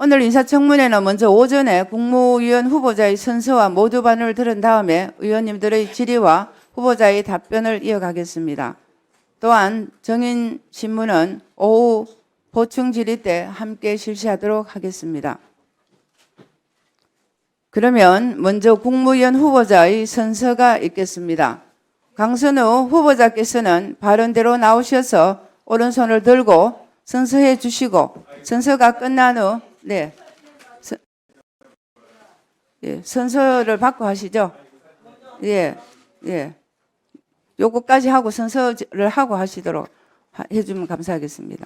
오늘 인사청문회는 먼저 오전에 국무위원 후보자의 선서와 모두 반응을 들은 다음에 의원님들의 질의와 후보자의 답변을 이어가겠습니다. 또한 정인 신문은 오후 보충 질의 때 함께 실시하도록 하겠습니다. 그러면 먼저 국무위원 후보자의 선서가 있겠습니다. 강선우 후보자께서는 발언대로 나오셔서 오른손을 들고 선서해 주시고 선서가 끝난 후 네. 선- 예, 선서를 받고 하시죠. 예. 예. 요거까지 하고 선서를 하고 하시도록 하- 해주면 감사하겠습니다.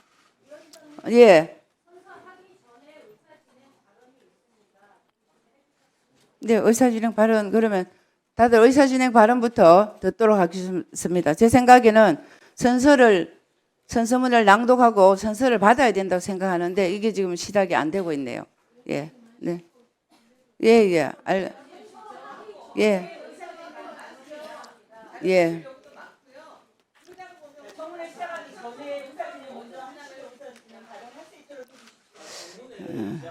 예. 네, 의사진행 발언 그러면 다들 의사진행 발언부터 듣도록 하겠습니다. 제 생각에는 선서를 선서문을 낭독하고 선서를 받아야 된다고 생각하는데 이게 지금 시작이 안 되고 있네요. 예, 네, 예, 예, 알, 예, 예. 음,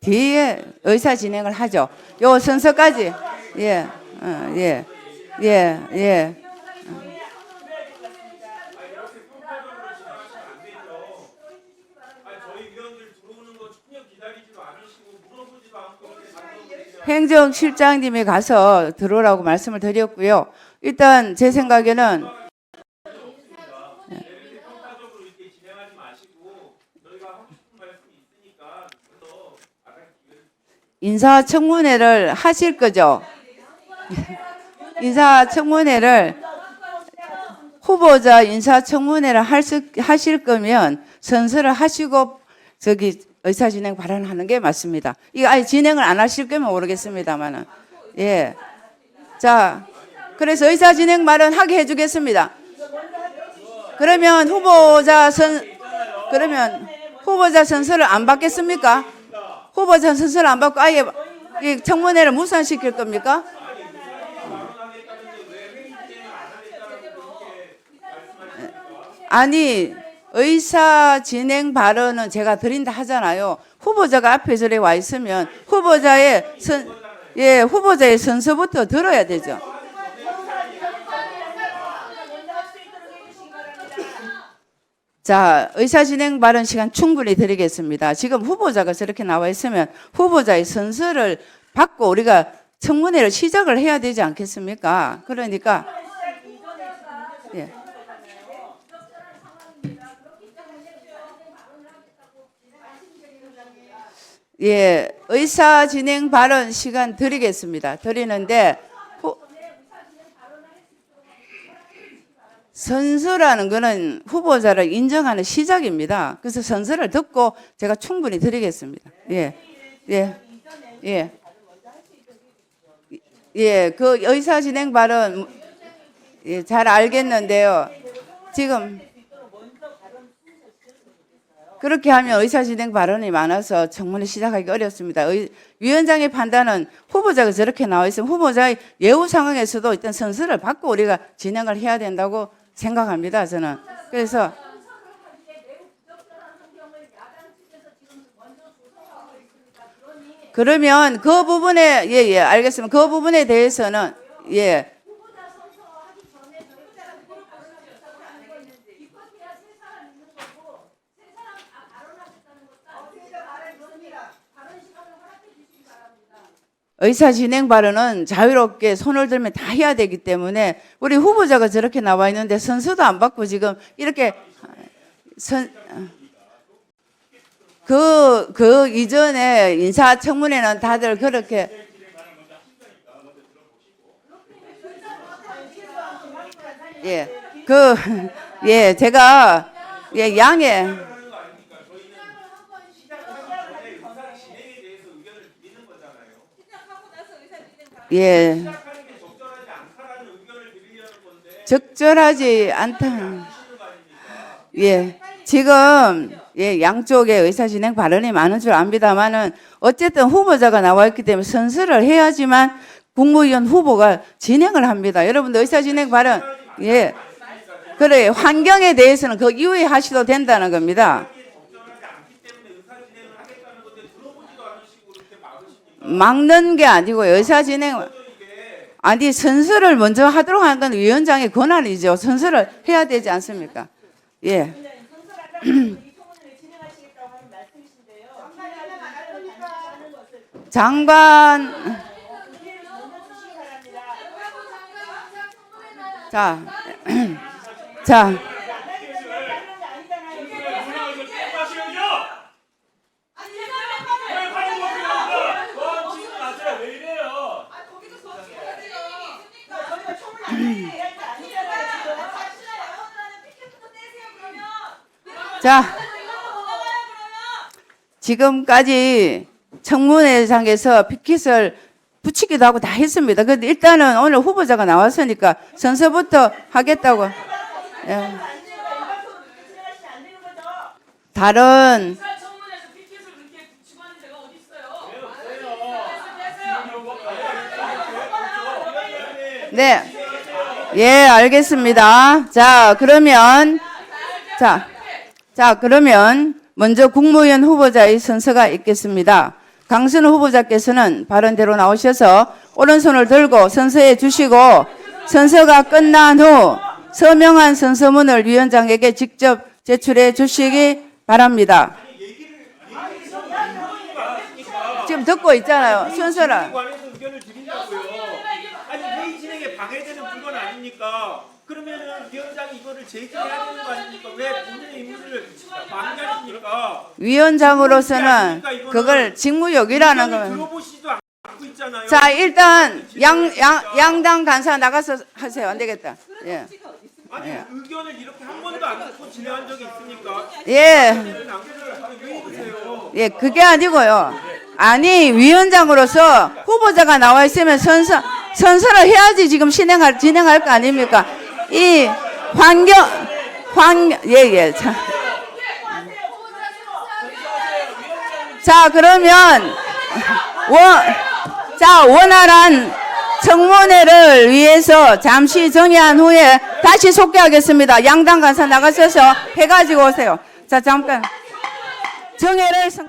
뒤에 의사 진행을 하죠. 요 선서까지 예, 어, 예, 예, 예. 행정실장님이 가서 들어오라고 말씀을 드렸고요. 일단 제 생각에는 인사청문회를 하실 거죠? 인사청문회를 후보자 인사청문회를 하실 거면 선서를 하시고 저기 의사 진행 발언하는 게 맞습니다. 이거 아예 진행을 안 하실 거면 모르겠습니다만은 예. 자, 그래서 의사 진행 발언 하게 해주겠습니다. 그러면 후보자 선 그러면 후보자 선서를 안 받겠습니까? 후보자 선서를 안 받고 아예 이 청문회를 무산시킬 겁니까? 아니 의사 진행 발언은 제가 드린다 하잖아요. 후보자가 앞에 저래 와 있으면 후보자의 선, 예, 후보자의 선서부터 들어야 되죠. 자, 의사 진행 발언 시간 충분히 드리겠습니다. 지금 후보자가 저렇게 나와 있으면 후보자의 선서를 받고 우리가 청문회를 시작을 해야 되지 않겠습니까? 그러니까 예. 예, 의사 진행 발언 시간 드리겠습니다. 드리는데 후, 선서라는 거는 후보자를 인정하는 시작입니다. 그래서 선서를 듣고 제가 충분히 드리겠습니다. 예, 예, 예. 예, 그 의사 진행 발언 예, 잘 알겠는데요. 지금 그렇게 하면 의사진행 발언이 많아서 청문회 시작하기 어렵습니다. 의, 위원장의 판단은 후보자가 저렇게 나와 있으면 후보자의 예우 상황에서도 일단 선서를 받고 우리가 진행을 해야 된다고 생각합니다. 저는 그래서 그러면 그 부분에 예예 알겠습니다. 그 부분에 대해서는 예 의사 진행 발언은 자유롭게 손을 들면 다 해야 되기 때문에 우리 후보자가 저렇게 나와 있는데 선수도 안 받고 지금 이렇게 선, 그, 그 이전에 인사청문회는 다들 그렇게 예, 그, 예, 제가, 예, 양해, 예. 적절하지 않다. 예. 지금 예, 양쪽의 의사진행 발언이 많은 줄 압니다만은 어쨌든 후보자가 나와 있기 때문에 선서를 해야지만 국무위원 후보가 진행을 합니다. 여러분들 의사진행 발언 예. 그래 환경에 대해서는 그 이후에 하셔도 된다는 겁니다. 막는 게 아니고 의사 진행 아니 선서를 먼저 하도록 하는 건 위원장의 권한이죠. 선서를 해야 되지 않습니까? 예. 장관 자, 자, 자, 지금까지 청문회장에서 피켓을 붙이기도 하고 다 했습니다. 근데 일단은 오늘 후보자가 나왔으니까 선서부터 하겠다고. 예. 다른? 네. 예, 알겠습니다. 자, 그러면 자, 자, 그러면 먼저 국무위원 후보자의 선서가 있겠습니다. 강선우 후보자께서는 발언대로 나오셔서 오른손을 들고 선서해 주시고 선서가 끝난 후 서명한 선서문을 위원장에게 직접 제출해 주시기 바랍니다. 지금 듣고 있잖아요. 순서를. 아니 회의 진행에 방해되는 물건 아닙니까? 그러면은 위원장이 이거를 제기해야 되는 거 아닙니까? 왜 본인의 임무를 방해하십니까? 위원장으로서는 그걸 직무욕이라는 의견을 거. 들어보시지도 않고 있잖아요. 자, 일단 양, 양, 양당 간사 나가서 하세요. 안 되겠다. 예. 아니 의견을 이렇게 한 번도 안 듣고 진행한 적이 있습니까? 예. 의견을 남겨서 왜 이러세요? 예, 그게 아니고요. 아니, 위원장으로서 후보자가 나와 있으면 선서, 선서를 해야지 지금 진행할, 진행할 거 아닙니까? 이 환경, 환, 예, 예. 자. 자, 그러면, 원, 자, 원활한 청문회를 위해서 잠시 정의한 후에 다시 속개하겠습니다. 양당 간사 나가셔서 해가지고 오세요. 자, 잠깐. 정회를 성...